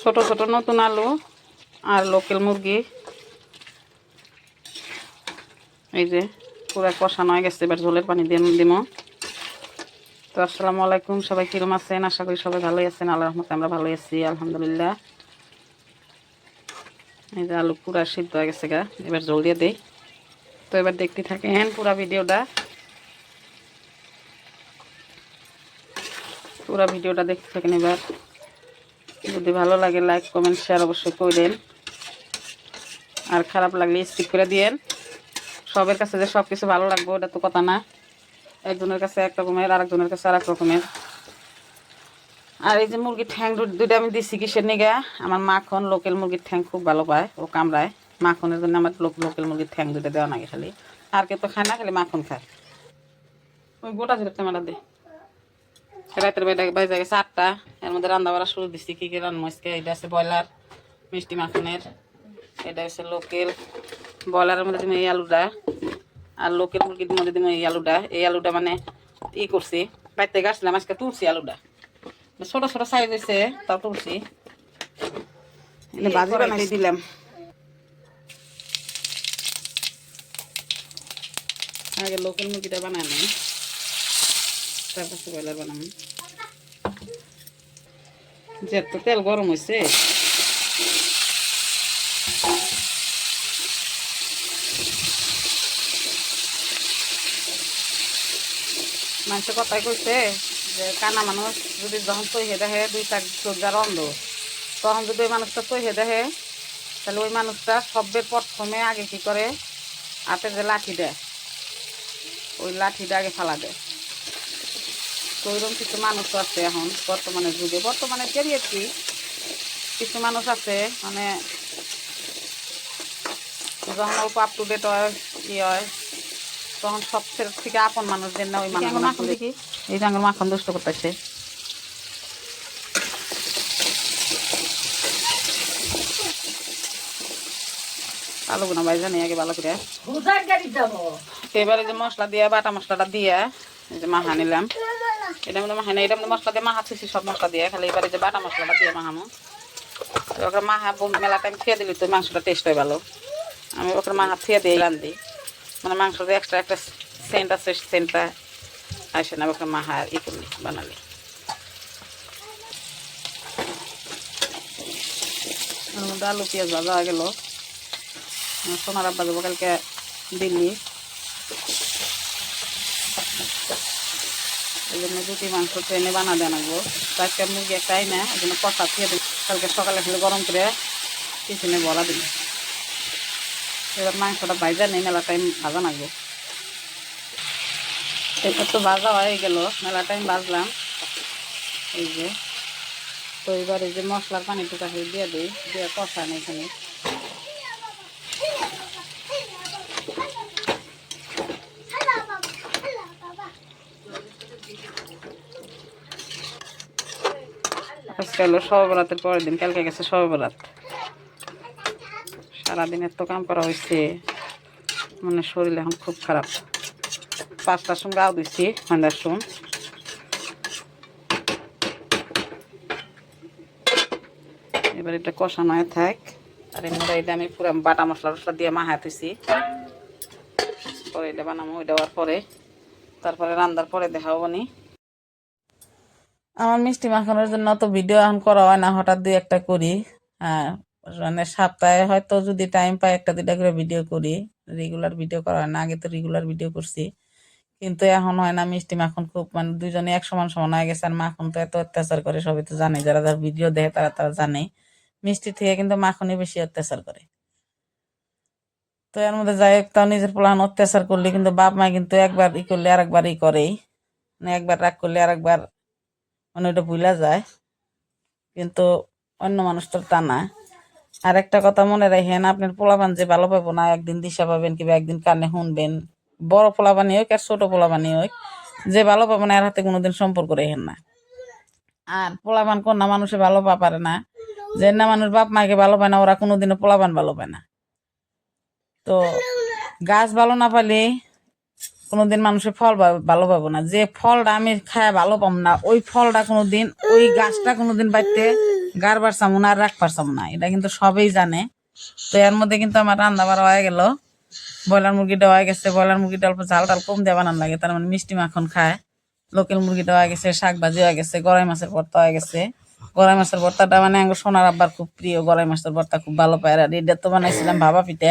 ছোট ছোট নতুন আলু আর লোকাল মুরগি। এই যে পুরো কষানো হয়ে গেছে, এবার ঝোলের পানি দিয়ে দিব তো আসসালামু আলাইকুম, সবাই কিরম আছেন? আশা করি সবাই ভালোই আছেন। আল্লাহ রহমতে আমরা ভালোই আছি, আলহামদুলিল্লাহ। এই যে আলু পুরা সিদ্ধ হয়ে গেছে গা, এবার জল দিয়ে দেই। তো এবার দেখতে থাকেন পুরা ভিডিওটা। পুরা ভিডিওটা দেখতে থাকেন এবার। যদি ভালো লাগে লাইক কমেন্ট শেয়ার অবশ্যই করবেন আর খারাপ লাগলে স্কিপ করে দিয়েন। সবের কাছে যে সব কিছু ভালো লাগবে, ওটা তো কথা না। একজনের কাছে এক রকমের আর একজনের কাছে আর এক রকমের। আর এই যে মুরগির ঠ্যাং দুইটা আমি দিছি কিসের নিগা? আমার মাখন লোকাল মুরগির ঠ্যাং খুব ভালো পায়, ও কামড়ায়। মাখনের জন্য আমার লোক লোকাল মুরগির ঠ্যাং দুটো দেওয়া নাকি খালি। আর কে তো খায় না, খালি মাখন খায়। ওই গোটা ছিল টমেটো দে। রাতের বেলা বাজে গেছে আটটা এর মধ্যে রান্না বাড়া শুরু দিচ্ছি কী কী রান্না আজকে? এটা আছে ব্রয়লার মিষ্টি মাখনের এটা হচ্ছে লোকেল ব্রয়লারের মধ্যে তুমি এই আলুটা আর লোকেল মুরগির মধ্যে তুমি এই আলুটা। এই আলুটা মানে ই করছি বাইতে গাছলাম আজকে তুলছি আলুটা। ছোট ছোট সাইজ হয়েছে তাও তুলছি। বানাই দিলাম। আগে লোকাল মুরগিটা বানাই নেই। তারপর ব্রয়লার বানাবো। যে তো তেল গরম হয়েছে মানুষে কথাই কইছে যে কানা মানুষ যদি যখন তৈহে দেখে দুই চার চোদ্দার অন্ধ, তখন যদি ওই মানুষটা তৈহে দেখে, তাহলে ওই মানুষটা সবের প্রথমে আগে কি করে? হাতে যে লাঠি দেয়, ওই লাঠিটা আগে ফালা দেয়। তো ওইরকম কিছু মানুষ আছে এখন বর্তমানে যুগে। বর্তমানে পেরিয়েছি কিছু মানুষ আছে মানে যখন অল্প আপ টু ডেট হয় কি হয়। তখন সবচেয়ে থেকে আপন মানুষদের না ওই মানুষ মাখন দেখি। এই মাখন দুষ্ট করতেছে। আলু গুনা ভাই জানি আগে ভালো করে। এবারে যে মশলা দিয়ে বাটা মশলাটা দিয়ে এই যে মাহা নিলাম। এটা মধ্যে মাহা নেই, এটা মধ্যে মশলা দিয়ে মাহা থুছি সব মশলা দিয়ে। খালি এবারে যে বাটা মশলাটা দিয়ে মাহামো ওকে মাহা মেলা টাইম খেয়ে দিলি তো মাংসটা টেস্ট হয় ভালো। আমি ওকে মাহা থুয়ে দিয়ে রান্ধি। মানে মাংসটা এক্সট্রা একটা সেন্ট আছে সেন্টটা আসে না, ওকে মাহা ই করলি, বানালি। আলু, পেঁয়াজ ভাজা গেল। আমার সোনার আব্বা যাব কালকে দিল্লি। এই জন্য দুটি মাংস ট্রেনে বানা দেন আনব আজকে মুরগি একটা আই না এই জন্য কষা খেয়ে দিই। কালকে সকালে খেলে গরম করে টিফিনে বলা দিই। এবার মাংসটা ভাজা নেই, মেলা টাইম ভাজা নাগবো এবার তো ভাজা হয়ে গেল, মেলা টাইম ভাজলাম। এই যে, তো এবার এই যে মশলার পানি টুকা দিয়ে দিই, দিয়ে কষা নেই এখানে। আজকে হলো সবরাতের পরের দিন, কালকে গেছে সবরাত সারাদিন এত কাম করা হয়েছে মানে শরীর এখন খুব খারাপ। পাঁচটার সময় গাও দিচ্ছি সন্ধ্যার সময়। এবার এটা কষানো হয়ে থাক। আর এটা আমি পুরো বাটা মশলা টসলা দিয়ে মাহায় থুইছি। পরে এটা বানাবো ওই দেওয়ার পরে। তারপরে রান্নার পরে দেখাবো নি। আমার মিষ্টি মাখানোর জন্য তো ভিডিও এখন করা হয় না, হঠাৎ দুই একটা করি। হ্যাঁ মানে সপ্তাহে হয়তো যদি টাইম পাই একটা দুইটা করে ভিডিও করি। রেগুলার ভিডিও করা হয় না, আগে তো রেগুলার ভিডিও করছি। কিন্তু এখন হয় না, মিষ্টি মাখন খুব মানে দুজনে এক সমান সমান হয়ে গেছে। আর মাখন তো এত অত্যাচার করে, সবাই তো জানে। যারা যারা ভিডিও দেখে তারা তারা জানে। মিষ্টি থেকে কিন্তু মাখনই বেশি অত্যাচার করে। তো এর মধ্যে যাই হোক, তাও নিজের প্লান অত্যাচার করলে কিন্তু বাপ মা কিন্তু একবার ই করলে আর একবার ই করেই। মানে একবার রাগ করলে আর একবার মানে ওটা ভুলা যায়। কিন্তু অন্য মানুষ তো তা না। আর একটা কথা মনে রাখেন, আপনার পোলাপান যে ভালো পাবো না, একদিন দিশা পাবেন কিংবা একদিন কানে শুনবেন। বড় পোলাপানি হোক আর ছোট পোলাপানি হোক, যে ভালো পাবো না, এর হাতে কোনোদিন সম্পর্ক রেখেন না। আর পোলাপান কন্যা মানুষে ভালো পা পারে না। যে না মানুষ বাপ মাকে ভালো পায় না, ওরা কোনোদিনও পোলাপান ভালো পায় না। তো গাছ ভালো না পালে কোনোদিন মানুষের ফল ভালো পাবো না। যে ফলটা আমি খায় ভালো পাম না, ওই ফলটা কোনোদিন, ওই গাছটা কোনোদিন বাড়িতে গার পারছাম না আর রাখ পারছাম না। এটা কিন্তু সবেই জানে। তো এর মধ্যে কিন্তু আমার রান্না বাড়া হয়ে গেল। ব্রয়লার মুরগিটা হয়ে গেছে। ব্রয়লার মুরগিটা অল্প ঝাল টাল কম দেওয়া বানান লাগে, তার মানে মিষ্টি মাখন খায়। লোকাল মুরগিটা হয়ে গেছে, শাক ভাজি হয়ে গেছে গড়াই মাছের ভর্তা হয়ে গেছে। গড়াই মাছের ভর্তাটা মানে সোনার আব্বার খুব প্রিয়। গড়াই মাছের ভর্তা খুব ভালো পায়। আর এটা তো বানাইছিলাম ভাবা পিঠে।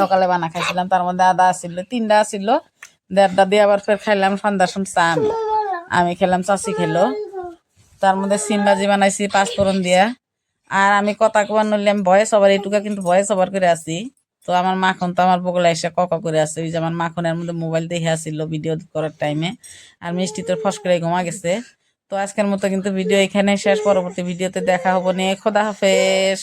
সকালে বানা খাইছিলাম, তার মধ্যে আদা আসছিল তিনটা আসছিল দেড়টা দিয়ে আবার ফের খাইলাম সন্ধ্যা শুন চা আমি খেলাম চাষি খেলো। তার মধ্যে সিম ভাজি বানাইছি পাঁচফোড়ন দিয়া। আর আমি কথা কবার নইলাম, ভয়েস ওভার, এইটুকা কিন্তু ভয়েস ওভার করে আছি। তো আমার মাখন তো আমার বগলে এসে কক করে আছে, ওই যে আমার মাখনের মধ্যে মোবাইল দেখে আসছিল ভিডিও করার টাইমে। আর মিষ্টি তোর ফস করে ঘুমা গেছে। তো আজকের মতো কিন্তু ভিডিও এখানে শেষ, পরবর্তী ভিডিওতে দেখা হব নিয়ে। খোদা হাফেজ।